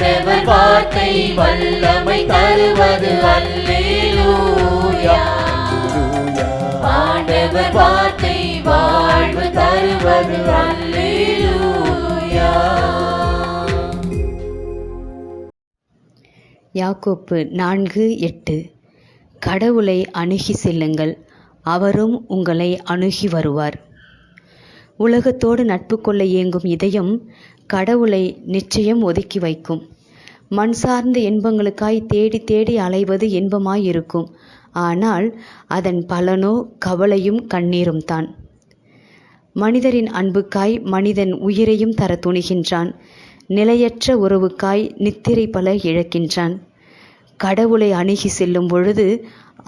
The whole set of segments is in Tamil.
ஆண்டவர் வார்த்தை வல்லமை தருவது அல்லேலூயா. ஆண்டவர் வார்த்தை வாழ்வு தருவது அல்லேலூயா. யாக்கோப்பு நான்கு எட்டு. கடவுளை அணுகி செல்லுங்கள் அவரும் உங்களை அணுகி வருவார். உலகத்தோடு நட்பு கொள்ள இயங்கும் இதயம் கடவுளை நிச்சயம் ஒதுக்கி வைக்கும். மண் சார்ந்த இன்பங்களுக்காய் தேடி தேடி அலைவது இன்பமாயிருக்கும். ஆனால் அதன் பலனோ கவலையும் கண்ணீரும் தான். மனிதரின் அன்புக்காய் மனிதன் உயிரையும் தர துணிகின்றான். நிலையற்ற உறவுக்காய் நித்திரை பல இழக்கின்றான். கடவுளை அணுகி செல்லும் பொழுது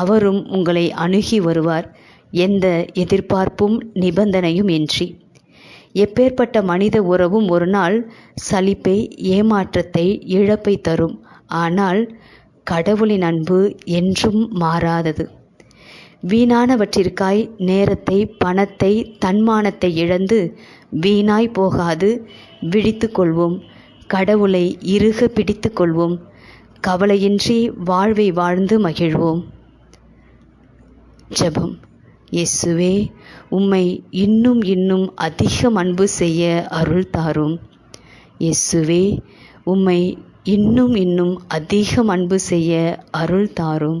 அவரும் உங்களை அணுகி வருவார். எந்த எதிர்பார்ப்பும் நிபந்தனையும் இன்றி. எப்பேற்பட்ட மனித உறவும் ஒரு நாள் சலிப்பை ஏமாற்றத்தை இழப்பை தரும். ஆனால் கடவுளின் அன்பு என்றும் மாறாதது. வீணானவற்றிற்காய் நேரத்தை பணத்தை தன்மானத்தை இழந்து வீணாய் போகாது. விழித்து கொள்வோம். கடவுளை இறுக பிடித்து கொள்வோம். கவலையின்றி வாழ்வை வாழ்ந்து மகிழ்வோம். ஜெபம். இயேசுவே உம்மை இன்னும் இன்னும் அதிகம் அன்பு செய்ய அருள் தாரும். இயேசுவே உம்மை இன்னும் இன்னும் அதிகம் அன்பு செய்ய அருள் தாரும்.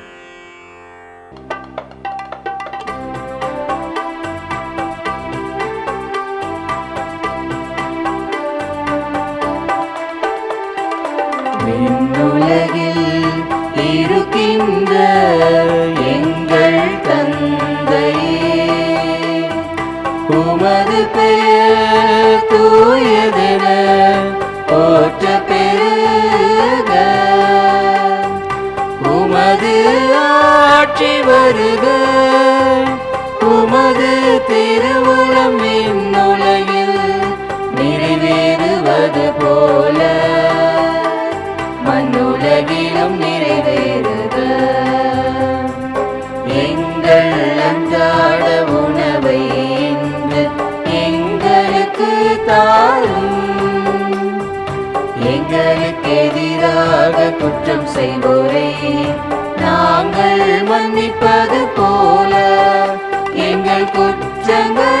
போல மண்ணுலகிலும் நிறைவேறுக. எங்கள் அன்றாட உணவை இன்று எங்களுக்கு தாரும். எங்களுக்கு எதிராக குற்றம் செய்வோரை நாங்கள் மன்னிப்பது போல. எங்கள் குற்றங்கள்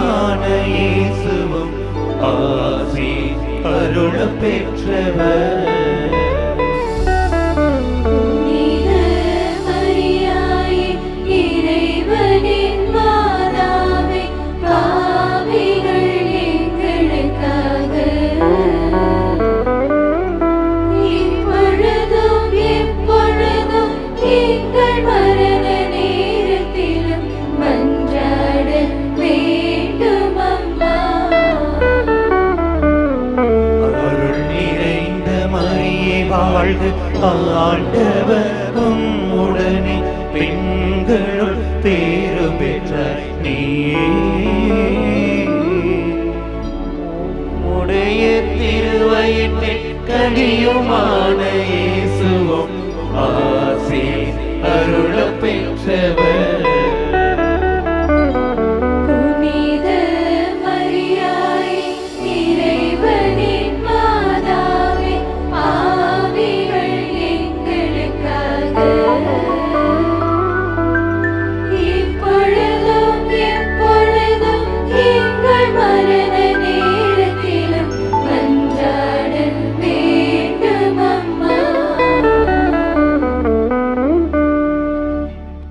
ஆண்டவரான இயேசுவும் ஆசி அருள் பெற்றவர். பேரு பெற்ற நீ உடைய திருவயிற்றில் கனியுமான